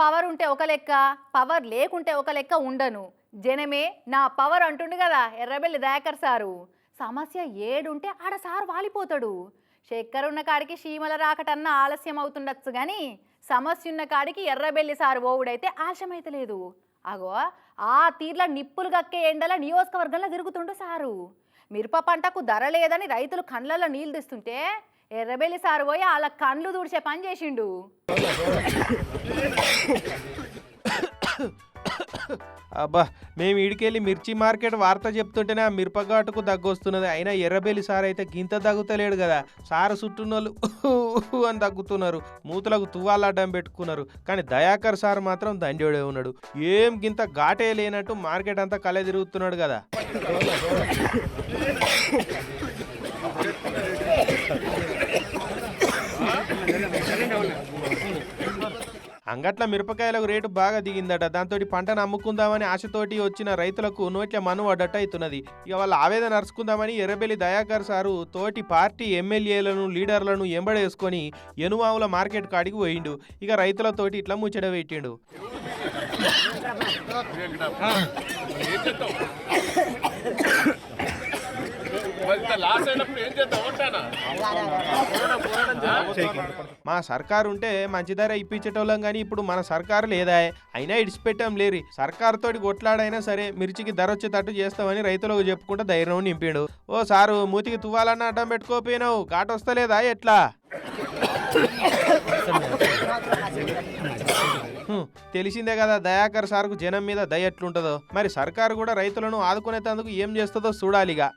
Power ఉంటే ఒక లెక్క పవర్ లేకుంటే ఒక లెక్క ఉండను. జనమే నా పవర్ అంటుండు కదా ఎర్రబెల్లి దయాకర్ సారు. సమస్య ఏడుంటే ఆడ సారు వాలిపోతాడు. చక్కెర ఉన్న కాడికి శీమల రాకటన్నా ఆలస్యం అవుతుండొచ్చు కానీ సమస్య ఉన్న కాడికి ఎర్రబెల్లి సారు ఓవుడైతే ఆశమైతలేదు అగో ఆ తీర్ల నిప్పులు గక్కే ఎండల నియోజకవర్గంలో తిరుగుతుండు సారు. మిరప పంటకు ధర లేదని రైతులు కండ్లలో నీళ్ళు తెస్తుంటే ఎర్రబెల్లి సారు పోయి వాళ్ళ కండ్లు తుడిచే పని చేసిండు. అబ్బా మేము ఇడికెళ్ళి మిర్చి మార్కెట్ వార్త చెప్తుంటేనే ఆ మిరపఘాటుకు దగ్గొస్తున్నది. అయినా ఎర్రబెల్లి సార్ అయితే గింత దగ్గుతలేడు కదా. సారు చుట్టూనోళ్ళు అని దగ్గుతున్నారు. మూతలకు తువ్వాలడ్డం పెట్టుకున్నారు. కానీ దయాకర్ సార్ మాత్రం దండోడే ఉన్నాడు. ఏం గింత ఘాటే లేనట్టు మార్కెట్ అంతా కలే తిరుగుతున్నాడు కదా. అంగట్ల మిరపకాయలకు రేటు బాగా దిగిందట. దాంతో పంటను అమ్ముకుందామని ఆశతోటి వచ్చిన రైతులకు నోట్ల మను అడ్డట అవుతున్నది ఇక వాళ్ళ ఆవేదన నడుచుకుందామని ఎర్రబెల్లి దయాకర్ సారు తోటి పార్టీ ఎమ్మెల్యేలను లీడర్లను ఎంబడేసుకొని ఎనుమావుల మార్కెట్ కాడికి పోయిండు ఇక రైతులతోటి ఇట్లా ముచ్చట పెట్టిండు. లాస్ అయినప్పుడు ఏం చేద్దాం మా సర్కారు ఉంటే మంచి ధర ఇప్పించేటోళ్ళం కానీ ఇప్పుడు మన సర్కారు లేదా. అయినా ఇడిచిపెట్టాం లేరి. సర్కారు తోటి కొట్లాడైనా సరే మిర్చికి ధర వచ్చేటట్టు చేస్తామని రైతులకు చెప్పుకుంటే ధైర్యం నింపిండు. ఓ సారు మూతికి తువ్వాలన్న అడ్డం పెట్టుకోపోయినావు. కాట వస్తలేదా ఎట్లా? తెలిసిందే కదా దయాకర్ సార్కు జనం మీద దయ ఎట్లుంటుందో. మరి సర్కారు కూడా రైతులను ఆదుకునేటందుకు ఏం చేస్తుందో చూడాలిగా.